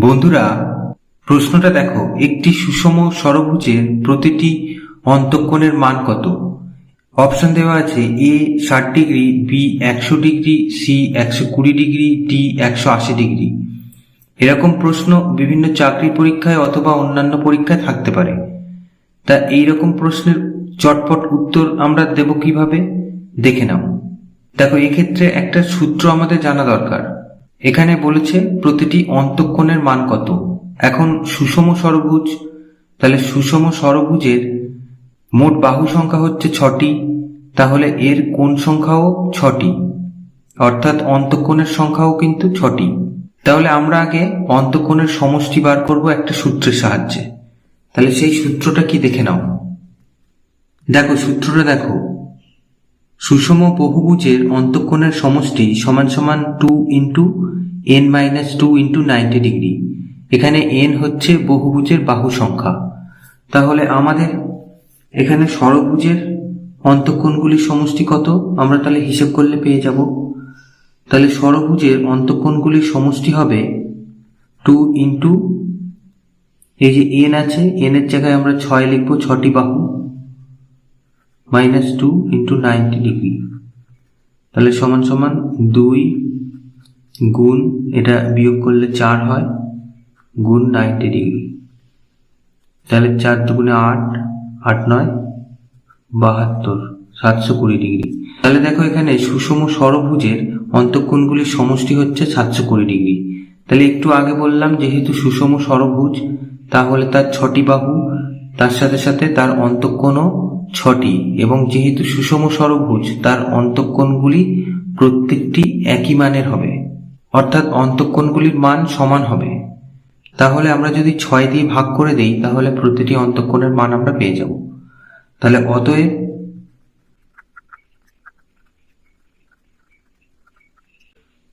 বন্ধুরা, প্রশ্নটা দেখো। একটি সুষম ষড়ভুজের প্রতিটি অন্তঃকোণের মান কত? অপশন দেওয়া আছে এ ষাট ডিগ্রি বি একশো ডিগ্রি সি একশো কুড়ি ডিগ্রি ডি একশো আশি ডিগ্রি। এরকম প্রশ্ন বিভিন্ন চাকরি পরীক্ষায় অথবা অন্যান্য পরীক্ষায় থাকতে পারে। তা এই রকম প্রশ্নের চটপট উত্তর আমরা দেব কীভাবে? দেখে নাও। দেখো, এক্ষেত্রে একটা সূত্র আমাদের জানা দরকার। এখানে বলেছে প্রতিটি অন্তঃকোণের মান কত? এখন সুষম ষড়ভুজ তাহলে সুষম ষড়ভুজের মোট বাহু সংখ্যা হচ্ছে ছটি, তাহলে এর কোণ সংখ্যাও ছটি, অর্থাৎ অন্তঃকোণের সংখ্যাও কিন্তু ছটি। তাহলে আমরা আগে অন্তঃকোণের সমষ্টি বার করব একটা সূত্রের সাহায্যে। তাহলে সেই সূত্রটা কি দেখে নাও? দেখো, সূত্রটা দেখো। সুষম বহুভুজের অন্তঃকোণের সমষ্টি সমান সমান two into n minus two into ninety degree এখানে এন হচ্ছে বহুভুজের বাহু সংখ্যা। তাহলে আমাদের এখানে ষড়ভুজের অন্তঃকোণগুলির সমষ্টি কত? আমরা তাহলে হিসেব করলে পেয়ে যাব। তাহলে ষড়ভুজের অন্তঃকোণগুলির সমষ্টি হবে টু ইন্টু এই যে এন আছে এন এর জায়গায় আমরা ছয় লিখব, ছটি বাহু। Minus two into ninety degree. তাহলে সমান সমান দুই গুণ, এটা বিয়োগ করলে চার হয়, গুণ নাইনটি ডিগ্রি। তাহলে চার দুগুণে আট আট নয়, বাহাত্তর, সাতশো কুড়ি ডিগ্রি। তাহলে দেখো এখানে সুষম ষড়ভুজের অন্তঃকোণগুলির সমষ্টি হচ্ছে সাতশো কুড়ি ডিগ্রি। তাহলে একটু আগে বললাম, যেহেতু সুষম ষড়ভুজ তাহলে তার ছটি বাহু, তার সাথে সাথে তার অন্তঃকোণও ছটি এবং যেহেতু সুষম ষড়ভুজ তার অন্তঃকোণগুলি প্রত্যেকটি একই মানের হবে। অর্থাৎ অন্তঃকোণগুলির মান সমান হবে। তাহলে আমরা যদি ছয় দিয়ে ভাগ করে দেই, তাহলে প্রতিটি অন্তঃকোণের মান আমরা পেয়ে যাব। তাহলে অতএব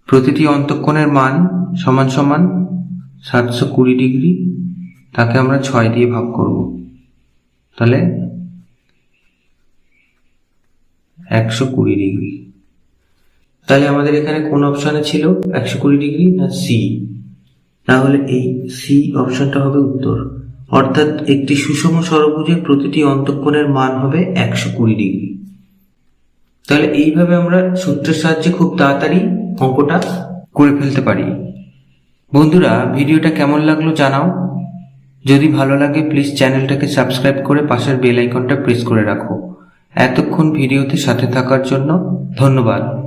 প্রতিটি অন্তঃকোণের মান সমান সমান সাতশো কুড়ি ডিগ্রি, তাকে আমরা ছয় দিয়ে ভাগ করব। তাহলে একশো কুড়ি ডিগ্রি। তাহলে আমাদের এখানে কোন অপশানে ছিল একশো কুড়ি ডিগ্রি না সি তাহলে এই সি অপশনটা হবে উত্তর। অর্থাৎ একটি সুষম ষড়ভুজের প্রতিটি অন্তঃকোণের মান হবে একশো কুড়ি ডিগ্রি। তাহলে এইভাবে আমরা সূত্রের সাহায্যে খুব তাড়াতাড়ি অঙ্কটা করে ফেলতে পারি। বন্ধুরা, ভিডিওটা কেমন লাগল জানাও। যদি ভালো লাগে প্লিজ চ্যানেলটাকে সাবস্ক্রাইব করে পাশের বেল আইকনটা প্রেস করে রাখো। এতক্ষণ ভিডিওতে সাথে থাকার জন্য ধন্যবাদ।